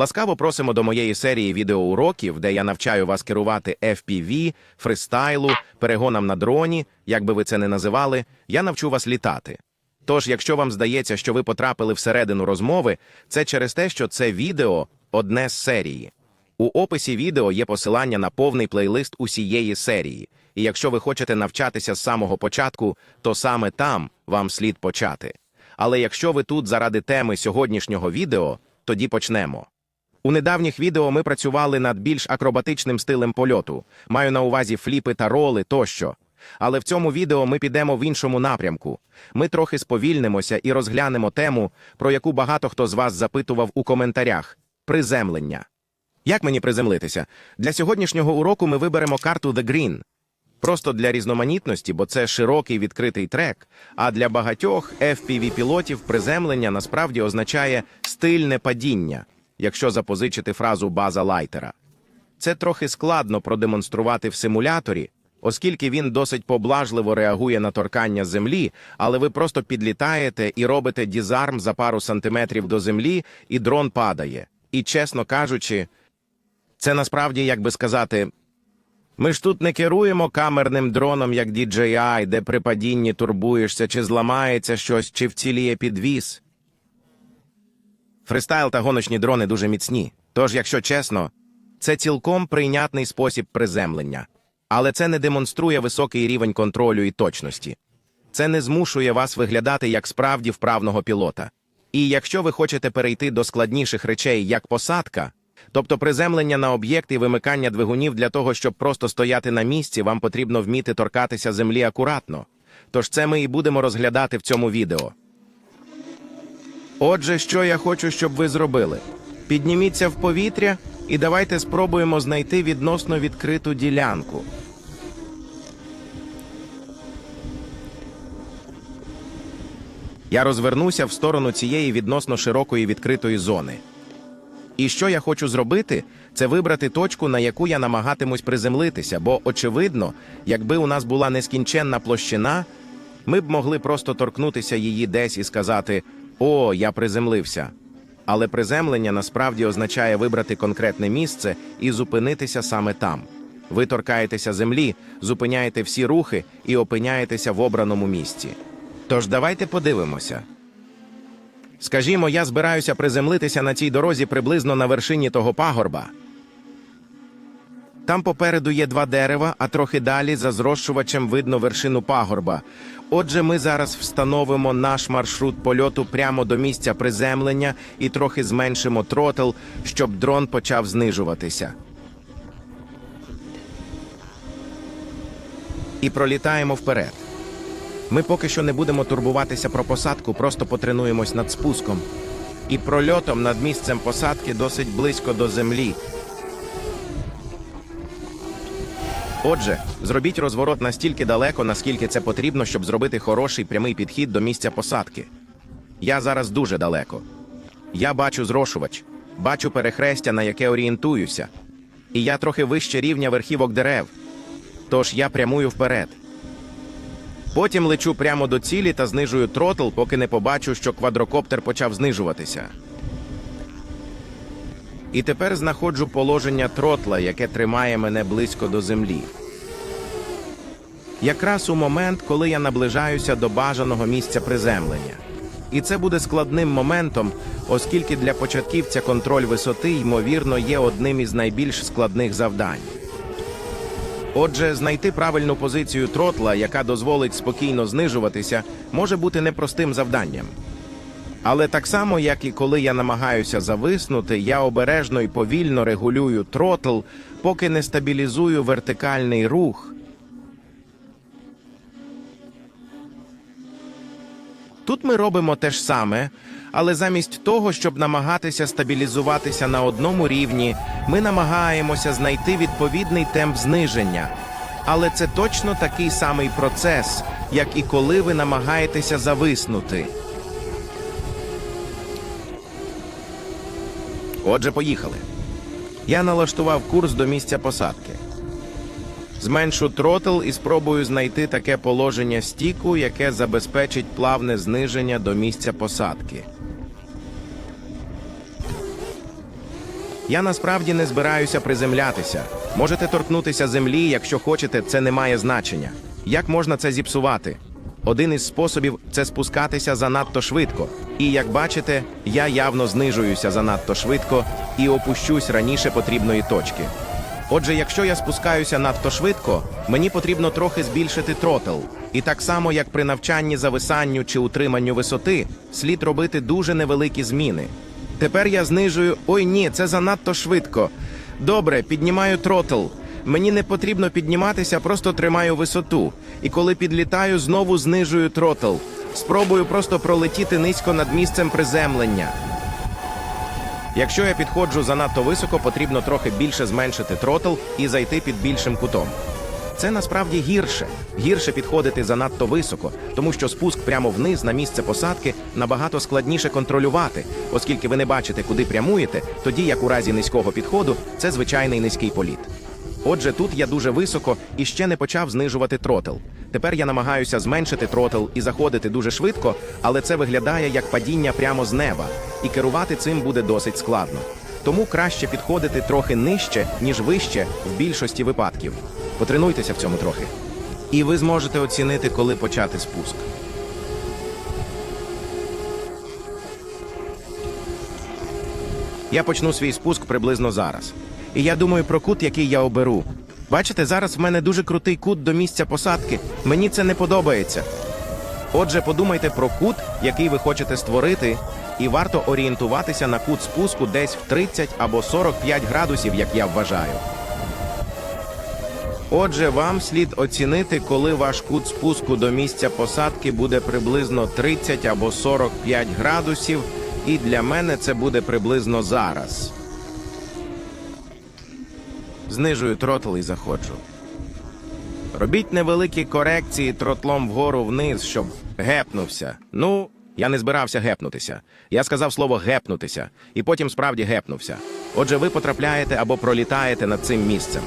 Ласкаво просимо до моєї серії відеоуроків, де я навчаю вас керувати FPV, фристайлу, перегонам на дроні, як би ви це не називали, я навчу вас літати. Тож, якщо вам здається, що ви потрапили всередину розмови, це через те, що це відео одне з серії. У описі відео є посилання на повний плейлист усієї серії. І якщо ви хочете навчатися з самого початку, то саме там вам слід почати. Але якщо ви тут заради теми сьогоднішнього відео, тоді почнемо. У недавніх відео ми працювали над більш акробатичним стилем польоту, маю на увазі фліпи та роли тощо. Але в цьому відео ми підемо в іншому напрямку. Ми трохи сповільнимося і розглянемо тему, про яку багато хто з вас запитував у коментарях приземлення. Як мені приземлитися? Для сьогоднішнього уроку ми виберемо карту The Green. Просто для різноманітності, бо це широкий відкритий трек. А для багатьох FPV-пілотів приземлення насправді означає стильне падіння, якщо запозичити фразу база лайтера. Це трохи складно продемонструвати в симуляторі, оскільки він досить поблажливо реагує на торкання землі, але ви просто підлітаєте і робите дізарм за пару сантиметрів до землі, і дрон падає. І, чесно кажучи, це насправді, як би сказати, ми ж тут не керуємо камерним дроном, як DJI, де при падінні турбуєшся, чи зламається щось, чи вціліє підвіз. Фристайл та гоночні дрони дуже міцні. Тож, якщо чесно, це цілком прийнятний спосіб приземлення. Але це не демонструє високий рівень контролю і точності. Це не змушує вас виглядати як справді вправного пілота. І якщо ви хочете перейти до складніших речей, як посадка, тобто приземлення на об'єкт і вимикання двигунів для того, щоб просто стояти на місці, вам потрібно вміти торкатися землі акуратно. Тож це ми і будемо розглядати в цьому відео. Отже, що я хочу, щоб ви зробили? Підніміться в повітря і давайте спробуємо знайти відносно відкриту ділянку. Я розвернуся в сторону цієї відносно широкої відкритої зони. І що я хочу зробити, це вибрати точку, на яку я намагатимусь приземлитися, бо, очевидно, якби у нас була нескінченна площина, ми б могли просто торкнутися її десь і сказати: О, я приземлився. Але приземлення насправді означає вибрати конкретне місце і зупинитися саме там. Ви торкаєтеся землі, зупиняєте всі рухи і опиняєтеся в обраному місці. Тож давайте подивимося. Скажімо, я збираюся приземлитися на цій дорозі приблизно на вершині того пагорба. Там попереду є два дерева, а трохи далі за зрощувачем видно вершину пагорба. Отже, ми зараз встановимо наш маршрут польоту прямо до місця приземлення і трохи зменшимо тротл, щоб дрон почав знижуватися. І пролітаємо вперед. Ми поки що не будемо турбуватися про посадку, просто потренуємось над спуском. І прольотом над місцем посадки досить близько до землі. Отже, зробіть розворот настільки далеко, наскільки це потрібно, щоб зробити хороший прямий підхід до місця посадки. Я зараз дуже далеко. Я бачу зрошувач, бачу перехрестя, на яке орієнтуюся. І я трохи вище рівня верхівок дерев. Тож я прямую вперед. Потім лечу прямо до цілі та знижую тротл, поки не побачу, що квадрокоптер почав знижуватися. І тепер знаходжу положення тротла, яке тримає мене близько до землі. Якраз у момент, коли я наближаюся до бажаного місця приземлення. І це буде складним моментом, оскільки для початківця контроль висоти, ймовірно, є одним із найбільш складних завдань. Отже, знайти правильну позицію тротла, яка дозволить спокійно знижуватися, може бути непростим завданням. Але так само, як і коли я намагаюся зависнути, я обережно і повільно регулюю тротл, поки не стабілізую вертикальний рух. Тут ми робимо те ж саме, але замість того, щоб намагатися стабілізуватися на одному рівні, ми намагаємося знайти відповідний темп зниження. Але це точно такий самий процес, як і коли ви намагаєтеся зависнути. Отже, поїхали. Я налаштував курс до місця посадки. Зменшу тротл і спробую знайти таке положення стіку, яке забезпечить плавне зниження до місця посадки. Я насправді не збираюся приземлятися. Можете торкнутися землі, якщо хочете, це не має значення. Як можна це зіпсувати? Один із способів це спускатися занадто швидко. І як бачите, я явно знижуюся занадто швидко і опущусь раніше потрібної точки. Отже, якщо я спускаюся надто швидко, мені потрібно трохи збільшити тротл. І так само, як при навчанні зависанню чи утриманню висоти, слід робити дуже невеликі зміни. Тепер я знижую. Ой, ні, це занадто швидко. Добре, піднімаю тротл. Мені не потрібно підніматися, просто тримаю висоту. І коли підлітаю, знову знижую тротл. Спробую просто пролетіти низько над місцем приземлення. Якщо я підходжу занадто високо, потрібно трохи більше зменшити тротл і зайти під більшим кутом. Це насправді гірше. Гірше підходити занадто високо, тому що спуск прямо вниз на місце посадки набагато складніше контролювати, оскільки ви не бачите, куди прямуєте, тоді як у разі низького підходу це звичайний низький політ. Отже, тут я дуже високо і ще не почав знижувати тротл. Тепер я намагаюся зменшити тротл і заходити дуже швидко, але це виглядає як падіння прямо з неба, і керувати цим буде досить складно. Тому краще підходити трохи нижче, ніж вище в більшості випадків. Потренуйтеся в цьому трохи. І ви зможете оцінити, коли почати спуск. Я почну свій спуск приблизно зараз. І я думаю про кут, який я оберу. Бачите, зараз в мене дуже крутий кут до місця посадки. Мені це не подобається. Отже, подумайте про кут, який ви хочете створити, і варто орієнтуватися на кут спуску десь в 30 або 45 градусів, як я вважаю. Отже, вам слід оцінити, коли ваш кут спуску до місця посадки буде приблизно 30 або 45 градусів, і для мене це буде приблизно зараз. Знижую тротл і заходжу. Робіть невеликі корекції тротлом вгору вниз, щоб гепнувся. Ну, я не збирався гепнутися. Я сказав слово гепнутися, і потім справді гепнувся. Отже, ви потрапляєте або пролітаєте над цим місцем.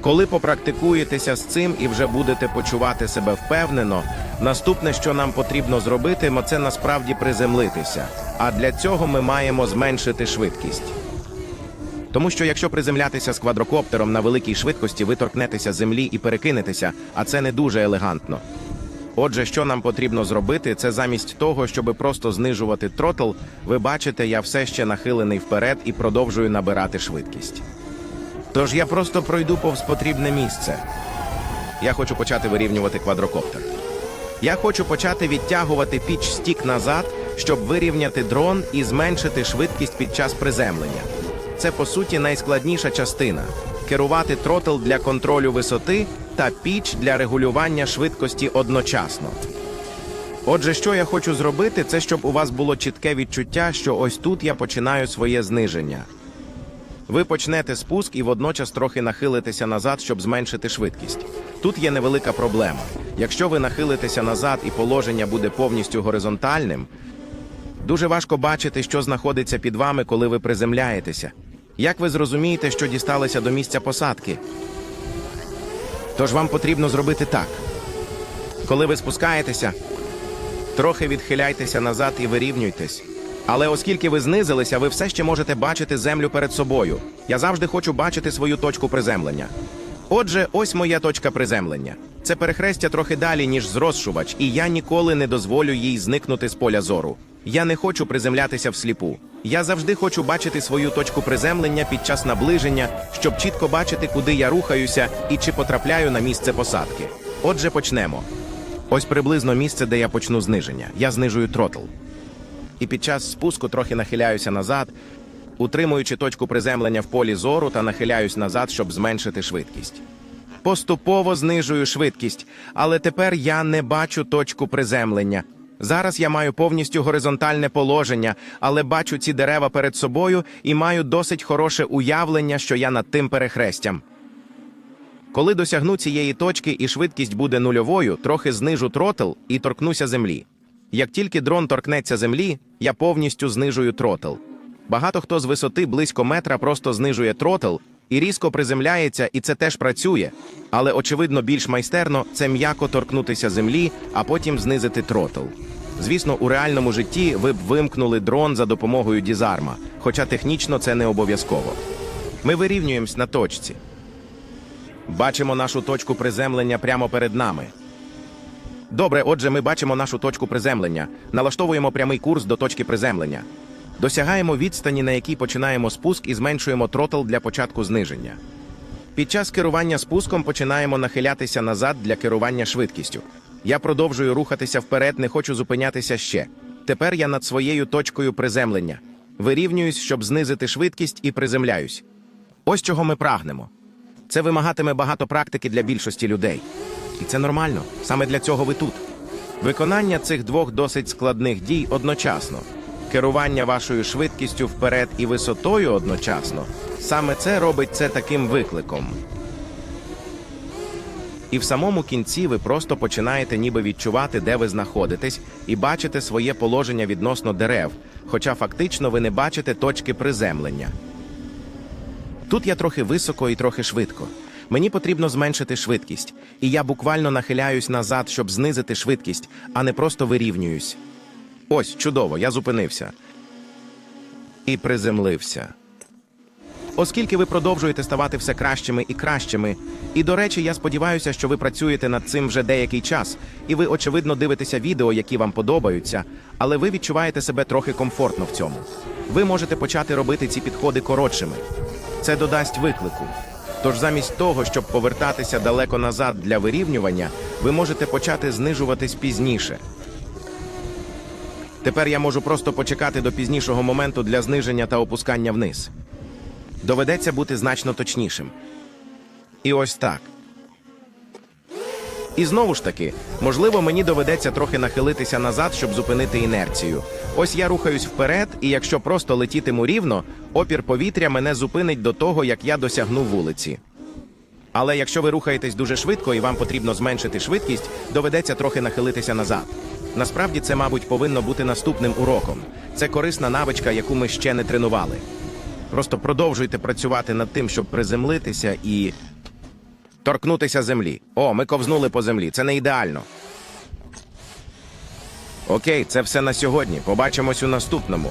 Коли попрактикуєтеся з цим і вже будете почувати себе впевнено, наступне, що нам потрібно зробити, це насправді приземлитися. А для цього ми маємо зменшити швидкість. Тому що якщо приземлятися з квадрокоптером на великій швидкості, ви торкнетеся землі і перекинетеся, а це не дуже елегантно. Отже, що нам потрібно зробити, це замість того, щоб просто знижувати тротл, ви бачите, я все ще нахилений вперед і продовжую набирати швидкість. Тож я просто пройду повз потрібне місце. Я хочу почати вирівнювати квадрокоптер. Я хочу почати відтягувати піч стік назад, щоб вирівняти дрон і зменшити швидкість під час приземлення. Це по суті найскладніша частина керувати тротл для контролю висоти та піч для регулювання швидкості одночасно. Отже, що я хочу зробити, це щоб у вас було чітке відчуття, що ось тут я починаю своє зниження. Ви почнете спуск і водночас трохи нахилитеся назад, щоб зменшити швидкість. Тут є невелика проблема. Якщо ви нахилитеся назад і положення буде повністю горизонтальним, дуже важко бачити, що знаходиться під вами, коли ви приземляєтеся. Як ви зрозумієте, що дісталися до місця посадки? Тож вам потрібно зробити так. Коли ви спускаєтеся, трохи відхиляйтеся назад і вирівнюйтесь. Але оскільки ви знизилися, ви все ще можете бачити землю перед собою. Я завжди хочу бачити свою точку приземлення. Отже, ось моя точка приземлення. Це перехрестя трохи далі, ніж зросшувач, і я ніколи не дозволю їй зникнути з поля зору. Я не хочу приземлятися всліпу. Я завжди хочу бачити свою точку приземлення під час наближення, щоб чітко бачити, куди я рухаюся і чи потрапляю на місце посадки. Отже, почнемо. Ось приблизно місце, де я почну зниження. Я знижую тротл і під час спуску трохи нахиляюся назад, утримуючи точку приземлення в полі зору та нахиляюсь назад, щоб зменшити швидкість. Поступово знижую швидкість, але тепер я не бачу точку приземлення. Зараз я маю повністю горизонтальне положення, але бачу ці дерева перед собою і маю досить хороше уявлення, що я над тим перехрестям. Коли досягну цієї точки і швидкість буде нульовою, трохи знижу тротл і торкнуся землі. Як тільки дрон торкнеться землі, я повністю знижую тротл. Багато хто з висоти близько метра просто знижує тротл і різко приземляється, і це теж працює. Але, очевидно, більш майстерно це м'яко торкнутися землі, а потім знизити тротл. Звісно, у реальному житті ви б вимкнули дрон за допомогою дізарма, хоча технічно це не обов'язково. Ми вирівнюємось на точці. Бачимо нашу точку приземлення прямо перед нами. Добре, отже, ми бачимо нашу точку приземлення, налаштовуємо прямий курс до точки приземлення. Досягаємо відстані, на якій починаємо спуск і зменшуємо тротл для початку зниження. Під час керування спуском починаємо нахилятися назад для керування швидкістю. Я продовжую рухатися вперед, не хочу зупинятися ще. Тепер я над своєю точкою приземлення. Вирівнююсь, щоб знизити швидкість і приземляюсь. Ось чого ми прагнемо. Це вимагатиме багато практики для більшості людей. І це нормально. Саме для цього ви тут. Виконання цих двох досить складних дій одночасно. Керування вашою швидкістю вперед і висотою одночасно. Саме це робить це таким викликом. І в самому кінці ви просто починаєте ніби відчувати, де ви знаходитесь, і бачите своє положення відносно дерев, хоча фактично ви не бачите точки приземлення. Тут я трохи високо і трохи швидко. Мені потрібно зменшити швидкість, і я буквально нахиляюсь назад, щоб знизити швидкість, а не просто вирівнююсь. Ось чудово, я зупинився. І приземлився. Оскільки ви продовжуєте ставати все кращими і кращими, і до речі, я сподіваюся, що ви працюєте над цим вже деякий час, і ви, очевидно, дивитеся відео, які вам подобаються, але ви відчуваєте себе трохи комфортно в цьому. Ви можете почати робити ці підходи коротшими. Це додасть виклику. Тож замість того, щоб повертатися далеко назад для вирівнювання, ви можете почати знижуватись пізніше. Тепер я можу просто почекати до пізнішого моменту для зниження та опускання вниз. Доведеться бути значно точнішим. І ось так. І знову ж таки, можливо, мені доведеться трохи нахилитися назад, щоб зупинити інерцію. Ось я рухаюсь вперед, і якщо просто летітиму рівно, опір повітря мене зупинить до того, як я досягну вулиці. Але якщо ви рухаєтесь дуже швидко і вам потрібно зменшити швидкість, доведеться трохи нахилитися назад. Насправді це, мабуть, повинно бути наступним уроком. Це корисна навичка, яку ми ще не тренували. Просто продовжуйте працювати над тим, щоб приземлитися і торкнутися землі. О, ми ковзнули по землі. Це не ідеально. Окей, це все на сьогодні. Побачимось у наступному.